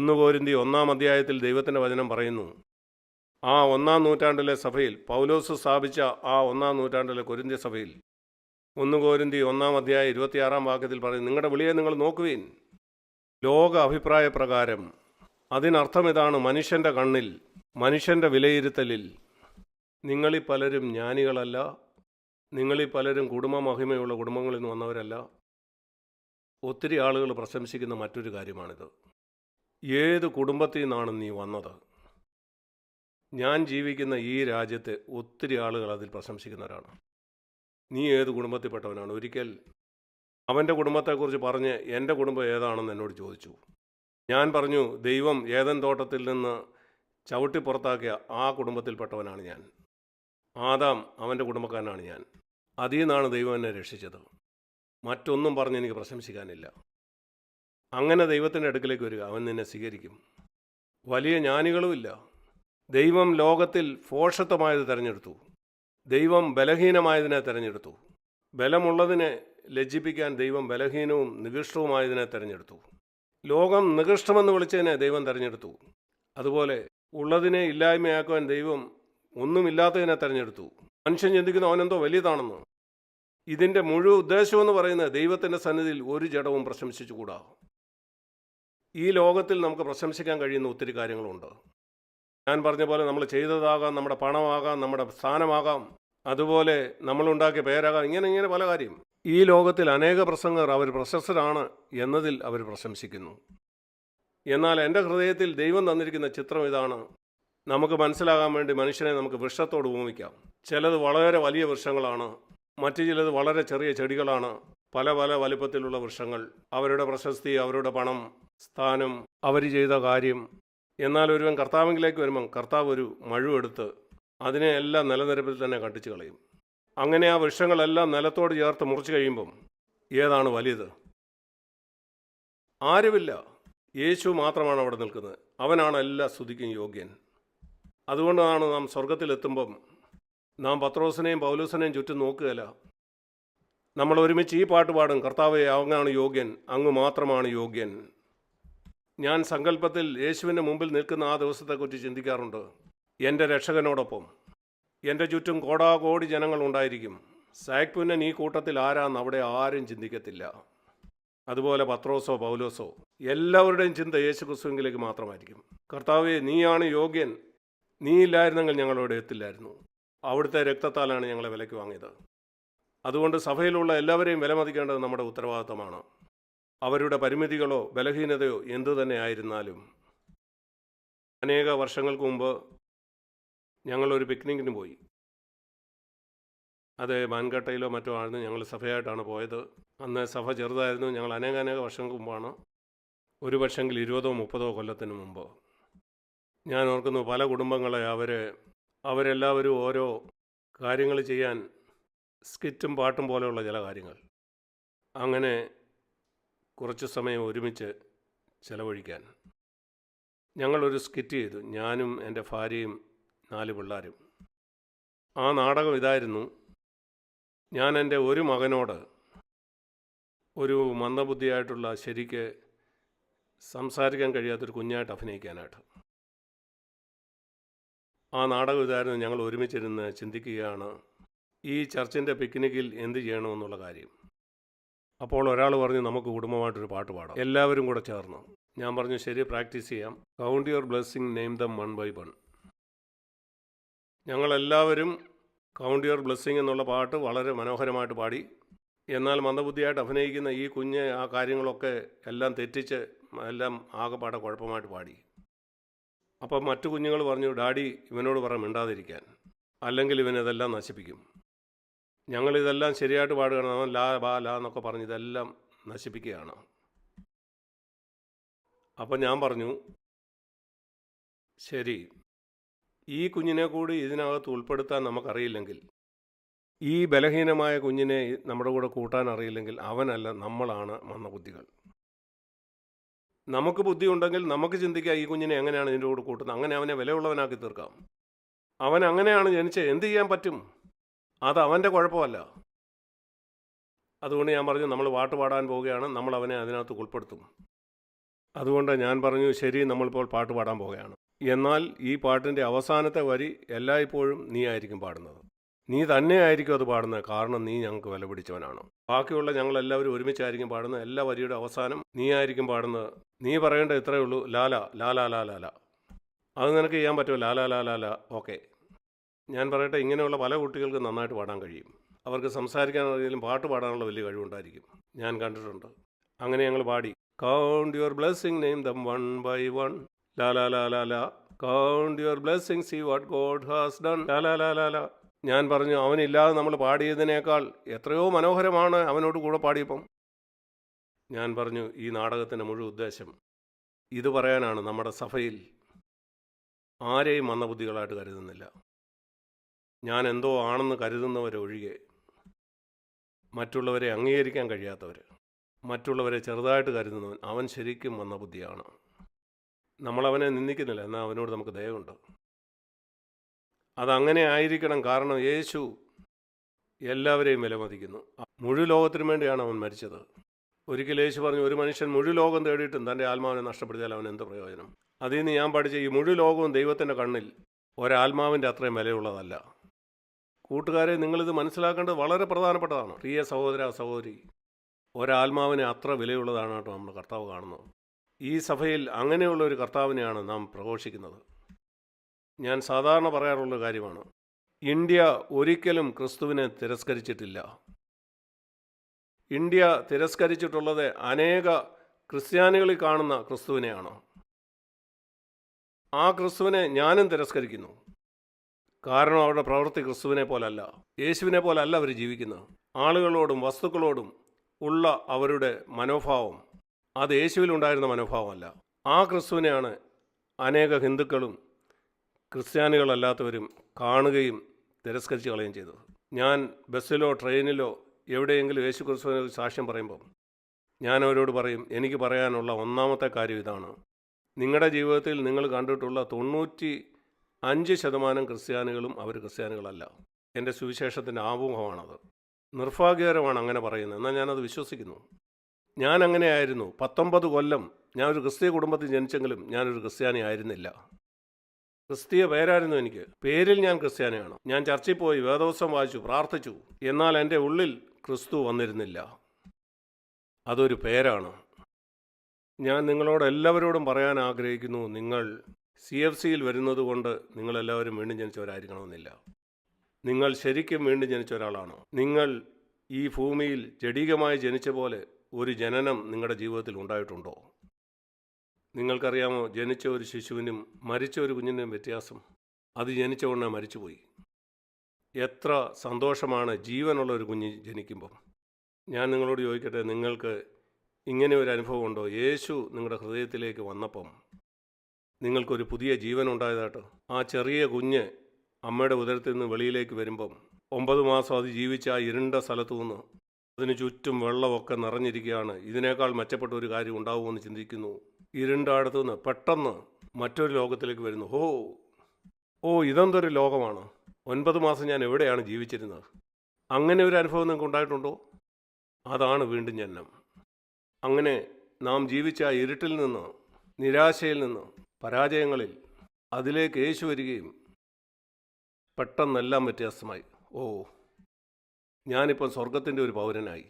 ഒന്ന് കോരിന്തി ഒന്നാം അധ്യായത്തിൽ ദൈവത്തിന്റെ വചനം പറയുന്നു. ആ ഒന്നാം നൂറ്റാണ്ടിലെ സഭയിൽ പൗലോസ് സ്ഥാപിച്ച ആ ഒന്നാം നൂറ്റാണ്ടിലെ കൊരിന്ത്യ സഭയിൽ ഒന്ന് കോരിന്തി ഒന്നാം അധ്യായ ഇരുപത്തിയാറാം വാക്യത്തിൽ പറയും നിങ്ങളുടെ വിളിയെ നിങ്ങൾ നോക്കുവീൻ. ലോക അഭിപ്രായ പ്രകാരം അതിനർത്ഥം ഇതാണ് മനുഷ്യന്റെ കണ്ണിൽ മനുഷ്യന്റെ വിലയിരുത്തലിൽ. നിങ്ങളിൽ പലരും ജ്ഞാനികളല്ല നിങ്ങളിൽ പലരും കുടുംബ മഹിമയുള്ള കുടുംബങ്ങളിൽ നിന്ന് വന്നവരല്ല. ഒത്തിരി ആളുകൾ പ്രശംസിക്കുന്ന മറ്റൊരു കാര്യമാണിത്. ഏത് കുടുംബത്തിൽ നിന്നാണ് നീ വന്നത്? ഞാൻ ജീവിക്കുന്ന ഈ രാജ്യത്തെ ഒത്തിരി ആളുകൾ അതിൽ പ്രശംസിക്കുന്നവരാണ്. നീ ഏത് കുടുംബത്തിൽപ്പെട്ടവനാണ്? ഒരിക്കൽ അവന്റെ കുടുംബത്തെക്കുറിച്ച് പറഞ്ഞ് എന്റെ കുടുംബം ഏതാണെന്ന് എന്നോട് ചോദിച്ചു. ഞാൻ പറഞ്ഞു ദൈവം ഏതൻ തോട്ടത്തിൽ നിന്ന് ചവിട്ടി പുറത്താക്കിയ ആ കുടുംബത്തിൽപ്പെട്ടവനാണ് ഞാൻ. ആദാം അവന്റെ കുടുംബക്കാരനാണ് ഞാൻ. അതിൽ നിന്നാണ് ദൈവം എന്നെ രക്ഷിച്ചത്. മറ്റൊന്നും പറഞ്ഞ് എനിക്ക് പ്രശംസിക്കാനില്ല. അങ്ങനെ ദൈവത്തിന്റെ അടുക്കലേക്ക് വരിക. അവൻ നിന്നെ സ്വീകരിക്കും. വലിയ ജ്ഞാനികളുമില്ല ദൈവം ലോകത്തിൽ ഫോഷത്വമായത് തിരഞ്ഞെടുത്തു. ദൈവം ബലഹീനമായതിനെ തിരഞ്ഞെടുത്തു. ബലമുള്ളതിനെ ലജ്ജിപ്പിക്കാൻ ദൈവം ബലഹീനവും നികൃഷ്ടവുമായതിനെ തിരഞ്ഞെടുത്തു. ലോകം നികൃഷ്ടമെന്ന് വിളിച്ചതിനെ ദൈവം തിരഞ്ഞെടുത്തു. അതുപോലെ ഉള്ളതിനെ ഇല്ലായ്മയാക്കുവാൻ ദൈവം ഒന്നുമില്ലാത്തതിനെ തിരഞ്ഞെടുത്തു. മനുഷ്യൻ ചിന്തിക്കുന്ന അവനെന്തോ വലിയതാണെന്ന്. ഇതിന്റെ മുഴുവൻ ഉദ്ദേശമെന്ന് പറയുന്നത് ദൈവത്തിന്റെ സന്നിധിയിൽ ഒരു ജഡവും പ്രശംസിച്ചുകൂടാ. ഈ ലോകത്തിൽ നമുക്ക് പ്രശംസിക്കാൻ കഴിയുന്ന ഒത്തിരി കാര്യങ്ങളുണ്ട്. ഞാൻ പറഞ്ഞ പോലെ നമ്മൾ ചെയ്തതാകാം നമ്മുടെ പണമാകാം നമ്മുടെ സ്ഥാനമാകാം അതുപോലെ നമ്മളുണ്ടാക്കിയ പേരാകാം ഇങ്ങനെ ഇങ്ങനെ പല കാര്യം. ഈ ലോകത്തിൽ അനേക പ്രസംഗർ അവർ പ്രശസ്തരാണ് എന്നതിൽ അവർ പ്രശംസിക്കുന്നു. എന്നാൽ എന്റെ ഹൃദയത്തിൽ ദൈവം തന്നിരിക്കുന്ന ചിത്രം ഇതാണ്. നമുക്ക് മനസ്സിലാകാൻ വേണ്ടി മനുഷ്യനെ നമുക്ക് വൃക്ഷത്തോട് ഉപമിക്കാം. ചിലത് വളരെ വലിയ വൃക്ഷങ്ങളാണ് മറ്റു ചിലത് വളരെ ചെറിയ ചെടികളാണ് പല പല വലിപ്പത്തിലുള്ള വൃക്ഷങ്ങൾ. അവരുടെ പ്രശസ്തി അവരുടെ പണം സ്ഥാനം അവർ ചെയ്ത കാര്യം. എന്നാൽ ഒരുവൻ കർത്താവിലേക്ക് വരുമ്പം കർത്താവ് ഒരു മഴുവെടുത്ത് അതിനെ എല്ലാം നിലനിരപ്പിൽ തന്നെ കണ്ടിച്ചു കളയും. അങ്ങനെ ആ വൃക്ഷങ്ങളെല്ലാം നിലത്തോട് ചേർത്ത് മുറിച്ചു കഴിയുമ്പം ഏതാണ് വലിയത്? ആരുമില്ല. യേശു മാത്രമാണ് അവിടെ നിൽക്കുന്നത്. അവനാണ് എല്ലാ സ്തുതിക്കും യോഗ്യൻ. അതുകൊണ്ടാണ് നാം സ്വർഗത്തിലെത്തുമ്പം നാം പത്രോസിനെയും പൗലോസിനെയും ചുറ്റും നോക്കുകയല്ല. നമ്മൾ ഒരുമിച്ച് ഈ പാട്ട് പാടും. കർത്താവെ അങ്ങാണ് യോഗ്യൻ. അങ്ങ് മാത്രമാണ് യോഗ്യൻ. ഞാൻ സങ്കല്പത്തിൽ യേശുവിന്റെ മുമ്പിൽ നിൽക്കുന്ന ആ ദിവസത്തെക്കുറിച്ച് ചിന്തിക്കാറുണ്ട്. എന്റെ രക്ഷകനോടൊപ്പം. എന്റെ ചുറ്റും കോടാകോടി ജനങ്ങൾ ഉണ്ടായിരിക്കും. സാക്പുന്നൻ ഈ കൂട്ടത്തിൽ ആരാന്ന് അവിടെ ആരും ചിന്തിക്കത്തില്ല. അതുപോലെ പത്രോസോ പൗലോസോ എല്ലാവരുടെയും ചിന്ത യേശു ക്രിസ്തുവിലേക്ക് മാത്രമായിരിക്കും. കർത്താവെ നീയാണ് യോഗ്യൻ. നീ ഇല്ലായിരുന്നെങ്കിൽ ഞങ്ങളോട് എത്തില്ലായിരുന്നു. അവിടുത്തെ രക്തത്താലാണ് ഞങ്ങളെ വിലയ്ക്ക് വാങ്ങിയത്. അതുകൊണ്ട് സഭയിലുള്ള എല്ലാവരെയും വിലമതിക്കേണ്ടത് നമ്മുടെ ഉത്തരവാദിത്തമാണ്. അവരുടെ പരിമിതികളോ ബലഹീനതയോ എന്തു തന്നെ ആയിരുന്നാലും. അനേക വർഷങ്ങൾക്ക് മുമ്പ് ഞങ്ങളൊരു പിക്നിക്കിന് പോയി. അത് മാൻകട്ടയിലോ മറ്റോ ആണ് ഞങ്ങൾ സഭയായിട്ടാണ് പോയത്. അന്ന് സഭ ചെറുതായിരുന്നു. ഞങ്ങൾ അനേക അനേക വർഷങ്ങൾക്ക് മുമ്പാണ്. ഒരു പക്ഷെങ്കിൽ ഇരുപതോ മുപ്പതോ കൊല്ലത്തിന് മുമ്പ്. ഞാൻ ഓർക്കുന്നു പല കുടുംബങ്ങളെ അവർ അവരെല്ലാവരും ഓരോ കാര്യങ്ങൾ ചെയ്യാൻ സ്കിറ്റും പാട്ടും പോലെയുള്ള ചില കാര്യങ്ങൾ. അങ്ങനെ കുറച്ച് സമയം ഒരുമിച്ച് ചിലവഴിക്കാൻ. ഞങ്ങളൊരു സ്കിറ്റ് ചെയ്തു. ഞാനും എന്റെ ഭാര്യയും നാല് പിള്ളേരും. ആ നാടകം ഇതായിരുന്നു. ഞാൻ എന്റെ ഒരു മകനോട് ഒരു മന്ദബുദ്ധിയായിട്ടുള്ള ശരിക്ക് സംസാരിക്കാൻ കഴിയാത്തൊരു കുഞ്ഞായിട്ട് അഭിനയിക്കാനായിട്ട്. ആ നാടകം ഇതായിരുന്നു. ഞങ്ങൾ ഒരുമിച്ചിരുന്ന് ചിന്തിക്കുകയാണ് ഈ ചർച്ചിന്റെ പിക്നിക്കിൽ എന്ത് ചെയ്യണമെന്നുള്ള കാര്യം. അപ്പോൾ ഒരാൾ പറഞ്ഞു നമുക്ക് കുടുംബമായിട്ടൊരു പാട്ട് പാടാം. എല്ലാവരും കൂടെ ചേർന്ന്. ഞാൻ പറഞ്ഞു ശരി പ്രാക്ടീസ് ചെയ്യാം. Count your blessing name them one by one ഞങ്ങളെല്ലാവരും കൗണ്ട് യുവർ ബ്ലെസ്സിങ് എന്നുള്ള പാട്ട് വളരെ മനോഹരമായിട്ട് പാടി. എന്നാൽ മന്ദബുദ്ധിയായിട്ട് അഭിനയിക്കുന്ന ഈ കുഞ്ഞ് ആ കാര്യങ്ങളൊക്കെ എല്ലാം തെറ്റിച്ച് എല്ലാം ആകെപ്പാടെ കുഴപ്പമായിട്ട് പാടി. അപ്പം മറ്റു കുഞ്ഞുങ്ങൾ പറഞ്ഞു ഡാഡി ഇവനോട് പറ മിണ്ടാതിരിക്കാൻ. അല്ലെങ്കിൽ ഇവനതെല്ലാം നശിപ്പിക്കും. ഞങ്ങളിതെല്ലാം ശരിയായിട്ട് പാടുകയാണ്. ലാ ബാ ലാ എന്നൊക്കെ പറഞ്ഞ് ഇതെല്ലാം നശിപ്പിക്കുകയാണ്. അപ്പം ഞാൻ പറഞ്ഞു ശരി ഈ കുഞ്ഞിനെ കൂടി ഇതിനകത്ത് ഉൾപ്പെടുത്താൻ നമുക്കറിയില്ലെങ്കിൽ ഈ ബലഹീനമായ കുഞ്ഞിനെ നമ്മുടെ കൂടെ കൂട്ടാൻ അറിയില്ലെങ്കിൽ അവനല്ല നമ്മളാണ് മന്ദബുദ്ധികൾ നമുക്ക് ബുദ്ധി ഉണ്ടെങ്കിൽ നമുക്ക് ചിന്തിക്കാം ഈ കുഞ്ഞിനെ എങ്ങനെയാണ് ഇതിന്റെ കൂടെ കൂട്ടുന്നത്. അങ്ങനെ അവനെ വിലയുള്ളവനാക്കി തീർക്കാം. അവൻ അങ്ങനെയാണ് ജനിച്ചത്. എന്ത് ചെയ്യാൻ പറ്റും? അത് അവന്റെ കുഴപ്പമല്ല. അതുകൊണ്ട് ഞാൻ പറഞ്ഞു നമ്മൾ പാട്ട് പാടാൻ പോവുകയാണ്. നമ്മൾ അവനെ അതിനകത്ത് ഉൾപ്പെടുത്തും. അതുകൊണ്ട് ഞാൻ പറഞ്ഞു ശരി നമ്മളിപ്പോൾ പാട്ട് പാടാൻ പോവുകയാണ്. എന്നാൽ ഈ പാട്ടിന്റെ അവസാനത്തെ വരി എല്ലായ്പ്പോഴും നീ ആയിരിക്കും പാടുന്നത്. നീ തന്നെ ആയിരിക്കും അത് പാടുന്നത്. കാരണം നീ ഞങ്ങൾക്ക് വില പിടിച്ചവനാണ്. ബാക്കിയുള്ള ഞങ്ങൾ എല്ലാവരും ഒരുമിച്ചായിരിക്കും പാടുന്നത്. എല്ലാ വരിയുടെ അവസാനം നീ ആയിരിക്കും പാടുന്നത്. നീ പറയേണ്ട ഇത്രയേ ഉള്ളൂ. ലാല ലാല ലാല ലാല അത് നിനക്ക് ചെയ്യാൻ പറ്റുമോ? ലാല ലാല ലാല ഓക്കെ. ഞാൻ പറയട്ടെ ഇങ്ങനെയുള്ള പല കുട്ടികൾക്ക് നന്നായിട്ട് പാടാൻ കഴിയും. അവർക്ക് സംസാരിക്കാൻ അറിയാലും പാട്ട് പാടാനുള്ള വലിയ കഴിവുണ്ടായിരിക്കും. ഞാൻ കണ്ടിട്ടുണ്ട്. അങ്ങനെ ഞങ്ങൾ പാടി. Count your blessing name them one by one ലാ ലാ ലാ ലാ ലാ. Count your blessing see what God has done ലാ ലാ ലാ ലാ ലാ. ഞാൻ പറഞ്ഞു അവനില്ലാതെ നമ്മൾ പാടിയതിനേക്കാൾ എത്രയോ മനോഹരമാണ് അവനോട് കൂടെ പാടിയപ്പം. ഞാൻ പറഞ്ഞു ഈ നാടകത്തിന്റെ മുഴുവൻ ഉദ്ദേശം ഇത് പറയാനാണ് നമ്മുടെ സഭയിൽ ആരെയും മന്ദബുദ്ധികളായിട്ട് കരുതുന്നില്ല. ഞാൻ എന്തോ ആണെന്ന് കരുതുന്നവരൊഴികെ മറ്റുള്ളവരെ അംഗീകരിക്കാൻ കഴിയാത്തവർ മറ്റുള്ളവരെ ചെറുതായിട്ട് കരുതുന്നവൻ അവൻ ശരിക്കും വന്ന ബുദ്ധിയാണ്. നമ്മളവനെ നിന്ദിക്കുന്നില്ല എന്നാൽ അവനോട് നമുക്ക് ദയവുണ്ട്? അതങ്ങനെ ആയിരിക്കണം കാരണം യേശു എല്ലാവരെയും വിലമതിക്കുന്നു. മുഴു ലോകത്തിനു വേണ്ടിയാണ് അവൻ മരിച്ചത്. ഒരിക്കൽ യേശു പറഞ്ഞു ഒരു മനുഷ്യൻ മുഴു ലോകം തേടിയിട്ടും തന്റെ ആത്മാവിനെ നഷ്ടപ്പെടുത്തിയാൽ അവൻ എന്ത് പ്രയോജനം? അതിൽ നിന്ന് ഞാൻ പഠിച്ച ഈ മുഴു ലോകവും ദൈവത്തിന്റെ കണ്ണിൽ ഒരാത്മാവിന്റെ അത്രയും വിലയുള്ളതല്ല. കൂട്ടുകാരെ നിങ്ങളിത് മനസ്സിലാക്കേണ്ടത് വളരെ പ്രധാനപ്പെട്ടതാണ്. പ്രിയ സഹോദര സഹോദരി ഒരാത്മാവിനെ അത്ര വിലയുള്ളതാണ് കേട്ടോ നമ്മുടെ കർത്താവ് കാണുന്നത്. ഈ സഭയിൽ അങ്ങനെയുള്ള ഒരു കർത്താവിനെയാണ് നാം പ്രഘോഷിക്കുന്നത്. ഞാൻ സാധാരണ പറയാറുള്ള കാര്യമാണ്. ഇന്ത്യ ഒരിക്കലും ക്രിസ്തുവിനെ തിരസ്കരിച്ചിട്ടില്ല. ഇന്ത്യ തിരസ്കരിച്ചിട്ടുള്ളത് അനേക ക്രിസ്ത്യാനികളിൽ കാണുന്ന ക്രിസ്തുവിനെയാണ്. ആ ക്രിസ്തുവിനെ ഞാനും തിരസ്കരിക്കുന്നു. കാരണം അവരുടെ പ്രവൃത്തി ക്രിസ്തുവിനെ പോലല്ല യേശുവിനെ പോലല്ല അവർ ജീവിക്കുന്നത്. ആളുകളോടും വസ്തുക്കളോടും ഉള്ള അവരുടെ മനോഭാവം അത് യേശുവിലുണ്ടായിരുന്ന മനോഭാവമല്ല. ആ ക്രിസ്തുവിനെയാണ് അനേക ഹിന്ദുക്കളും ക്രിസ്ത്യാനികളല്ലാത്തവരും കാണുകയും തിരസ്കരിച്ച് കളയുകയും ചെയ്തത്. ഞാൻ ബസ്സിലോ ട്രെയിനിലോ എവിടെയെങ്കിലും യേശു ക്രിസ്തുവിനെ സാക്ഷ്യം പറയുമ്പോൾ ഞാൻ അവരോട് പറയും എനിക്ക് പറയാനുള്ള ഒന്നാമത്തെ കാര്യം ഇതാണ്. നിങ്ങളുടെ ജീവിതത്തിൽ നിങ്ങൾ കണ്ടിട്ടുള്ള തൊണ്ണൂറ്റി അഞ്ച് ശതമാനം ക്രിസ്ത്യാനികളും അവർ ക്രിസ്ത്യാനികളല്ല. എന്റെ സുവിശേഷത്തിന്റെ ആമുഖമാണത്. നിർഭാഗ്യകരമാണ് അങ്ങനെ പറയുന്നത്. എന്നാൽ ഞാനത് വിശ്വസിക്കുന്നു. ഞാൻ അങ്ങനെയായിരുന്നു. പത്തൊമ്പത് കൊല്ലം ഞാനൊരു ക്രിസ്തീയ കുടുംബത്തിൽ ജനിച്ചെങ്കിലും ഞാനൊരു ക്രിസ്ത്യാനി ആയിരുന്നില്ല. ക്രിസ്തീയ പേരായിരുന്നു എനിക്ക്. പേരിൽ ഞാൻ ക്രിസ്ത്യാനിയാണ്. ഞാൻ ചർച്ചിൽ പോയി വേദോത്സവം വായിച്ചു പ്രാർത്ഥിച്ചു. എന്നാൽ എന്റെ ഉള്ളിൽ ക്രിസ്തു വന്നിരുന്നില്ല. അതൊരു പേരാണ്. ഞാൻ നിങ്ങളോട് എല്ലാവരോടും പറയാൻ ആഗ്രഹിക്കുന്നു. നിങ്ങൾ സി എഫ് സിയിൽ വരുന്നത് കൊണ്ട് നിങ്ങളെല്ലാവരും വീണ്ടും ജനിച്ചവരായിരിക്കണമെന്നില്ല നിങ്ങൾ ശരിക്കും വീണ്ടും ജനിച്ച ഒരാളാണോ? നിങ്ങൾ ഈ ഭൂമിയിൽ ജഡികമായി ജനിച്ച പോലെ ഒരു ജനനം നിങ്ങളുടെ ജീവിതത്തിൽ ഉണ്ടായിട്ടുണ്ടോ? നിങ്ങൾക്കറിയാമോ ജനിച്ച ഒരു ശിശുവിനും മരിച്ച ഒരു കുഞ്ഞിനും വ്യത്യാസം? അത് ജനിച്ച ഉടനെ മരിച്ചുപോയി. എത്ര സന്തോഷമാണ് ജീവനുള്ള ഒരു കുഞ്ഞ് ജനിക്കുമ്പം. ഞാൻ നിങ്ങളോട് ചോദിക്കട്ടെ നിങ്ങൾക്ക് ഇങ്ങനെ ഒരു അനുഭവം ഉണ്ടോ യേശു നിങ്ങളുടെ ഹൃദയത്തിലേക്ക് വന്നപ്പം നിങ്ങൾക്കൊരു പുതിയ ജീവൻ ഉണ്ടായതായിട്ട് ആ ചെറിയ കുഞ്ഞ് അമ്മയുടെ ഉദരത്തിൽ നിന്ന് വെളിയിലേക്ക് വരുമ്പം ഒമ്പത് മാസം അത് ജീവിച്ച ആ ഇരുണ്ട സ്ഥലത്തു നിന്ന് അതിന് ചുറ്റും വെള്ളമൊക്കെ നിറഞ്ഞിരിക്കുകയാണ്. ഇതിനേക്കാൾ മെച്ചപ്പെട്ട ഒരു കാര്യം ഉണ്ടാവുമെന്ന് ചിന്തിക്കുന്നു. ഇരുണ്ട അടുത്തു നിന്ന് പെട്ടെന്ന് മറ്റൊരു ലോകത്തിലേക്ക് വരുന്നു. ഹോ ഓ ഇതെന്തൊരു ലോകമാണ്. ഒൻപത് മാസം ഞാൻ എവിടെയാണ് ജീവിച്ചിരുന്നത്? അങ്ങനെ ഒരു അനുഭവം നിങ്ങൾക്ക് ഉണ്ടായിട്ടുണ്ടോ? അതാണ് വീണ്ടും ജന്മം അങ്ങനെ നാം ജീവിച്ച ഇരുട്ടിൽ നിന്ന് നിരാശയിൽ നിന്ന് പരാജയങ്ങളിൽ അതിലേക്ക് യേശു വരികയും പെട്ടെന്നെല്ലാം വ്യത്യാസമായി. ഓ ഞാനിപ്പോൾ സ്വർഗത്തിന്റെ ഒരു പൗരനായി.